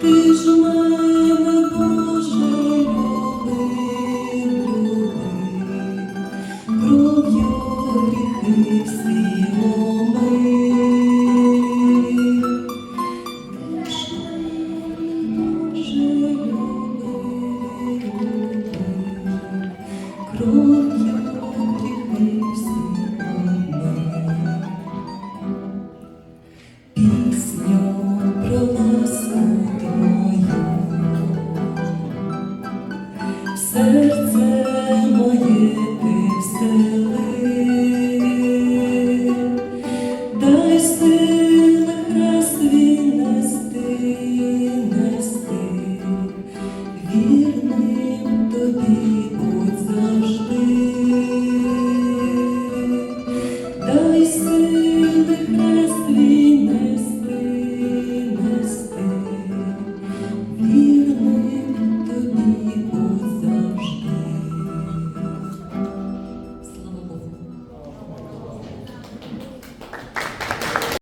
Ти ж мене, Боже, любив, любив, кров'ю гріхи всі омив. Ти ж Боже, любив, любив, Você